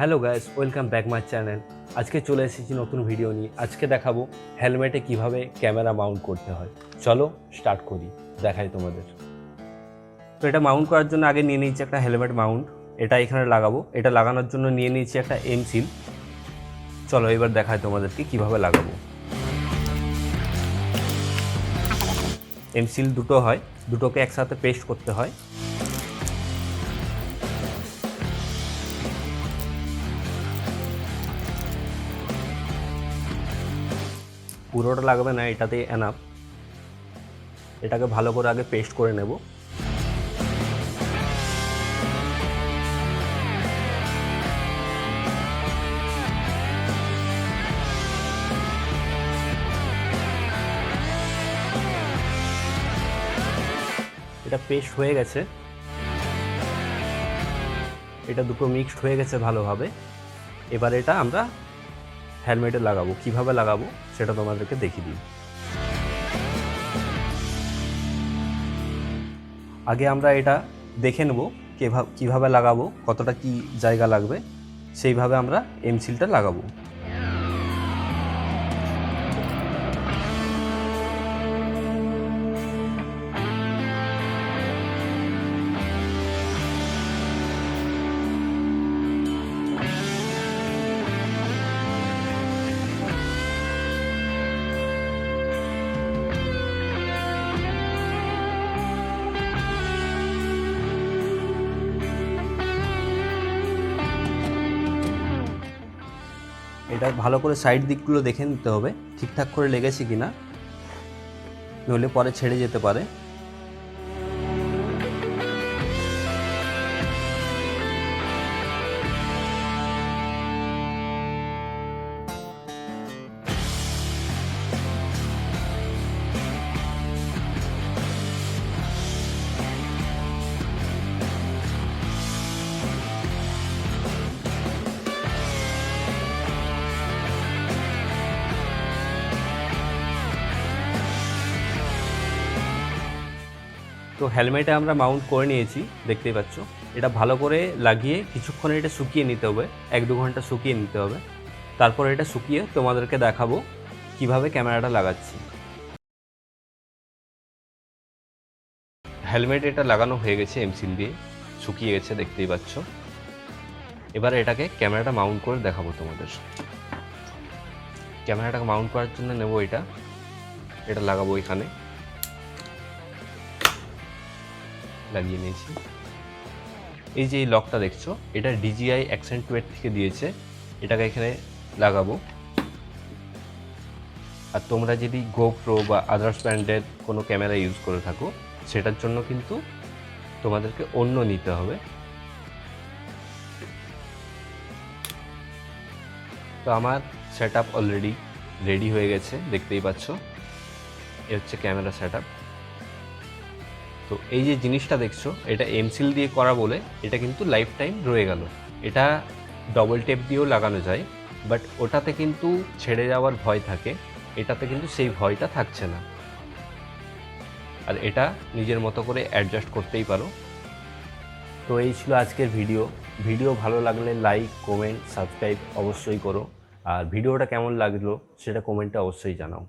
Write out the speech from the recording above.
Hello guys, welcome back my channel. আজকে চলে এসেছি নতুন ভিডিও নিয়ে। আজকে দেখাবো হেলমেটে কীভাবে ক্যামেরা মাউন্ট করতে হয়। চলো স্টার্ট করি, দেখাই তোমাদের। তো এটা মাউন্ট করার জন্য আগে নিয়ে নিয়েছি একটা হেলমেট মাউন্ট। এটা এখানে লাগাবো। এটা লাগানোর জন্য নিয়ে নিয়েছি একটা এম সিল চলো এবার দেখাই তোমাদেরকে কীভাবে লাগাবো। এম সিল দুটো হয়। দুটোকে একসাথে পেস্ট করতে হয়। পুরোটা লাগবে না এটাতে এনাফ এটাকে ভালো করে আগে পেস্ট করে নেব। এটা পেস্ট হয়ে গেছে। এটা দুটো মিক্সড হয়ে গেছে ভালোভাবে। এবার এটা আমরা হেলমেটে লাগাবো, কীভাবে লাগাবো সেটা তোমাদেরকে দেখিয়ে দিই। আগে আমরা এটা দেখে নেব কীভাবে লাগাবো, কতটা কি জায়গা লাগবে, সেইভাবে আমরা এমসিলটা লাগাবো। এটা ভালো করে সাইড দিকগুলো দেখে নিতে হবে, ঠিকঠাক করে লেগেছে কি না নইলে পরে ছেড়ে যেতে পারে। তো হেলমেটে আমরা মাউন্ট করে নিয়েছি, দেখতেই পাচ্ছ। এটা ভালো করে লাগিয়ে কিছুক্ষণ এটা শুকিয়ে নিতে হবে, এক দু ঘণ্টা শুকিয়ে নিতে হবে। তারপর এটা শুকিয়ে তোমাদেরকে দেখাবো কীভাবে ক্যামেরাটা লাগাচ্ছি। হেলমেট এটা লাগানো হয়ে গেছে এমসিল দিয়ে, শুকিয়ে গেছে, দেখতেই পাচ্ছ। এবার এটাকে ক্যামেরাটা মাউন্ট করে দেখাবো তোমাদের। ক্যামেরাটাকে মাউন্ট করার জন্য নেব এটা। এটা লাগাবো এখানে। লাগিয়ে নিয়েছি। এই যে এই লকটা দেখছ, এটা ডিজিআই অ্যাকসেন্টুয়েট থেকে দিয়েছে, এটাকে এখানে লাগাবো। আর তোমরা যদি গোপ্রো বা আদার্স ব্র্যান্ডের কোনো ক্যামেরা ইউজ করে থাকো, সেটার জন্য কিন্তু তোমাদেরকে অন্য নিতে হবে। তো আমার সেট অলরেডি রেডি হয়ে গেছে, দেখতেই পাচ্ছ। এ হচ্ছে ক্যামেরা সেট তো এই যে জিনিসটা দেখছ, এটা এমসিল দিয়ে করা বলে এটা কিন্তু লাইফ টাইম রয়ে গেল। এটা ডবল টেপ দিয়েও লাগানো যায় বাট ওটাতে কিন্তু ছেড়ে যাওয়ার ভয় থাকে, এটাতে কিন্তু সেই ভয়টা থাকছে না। আর এটা নিজের মতো করে অ্যাডজাস্ট করতেই পারো। তো এই ছিল আজকের ভিডিও ভিডিও ভালো লাগলে লাইক কমেন্ট সাবস্ক্রাইব অবশ্যই করো। আর ভিডিওটা কেমন লাগল, সেটা কমেন্টে অবশ্যই জানাও।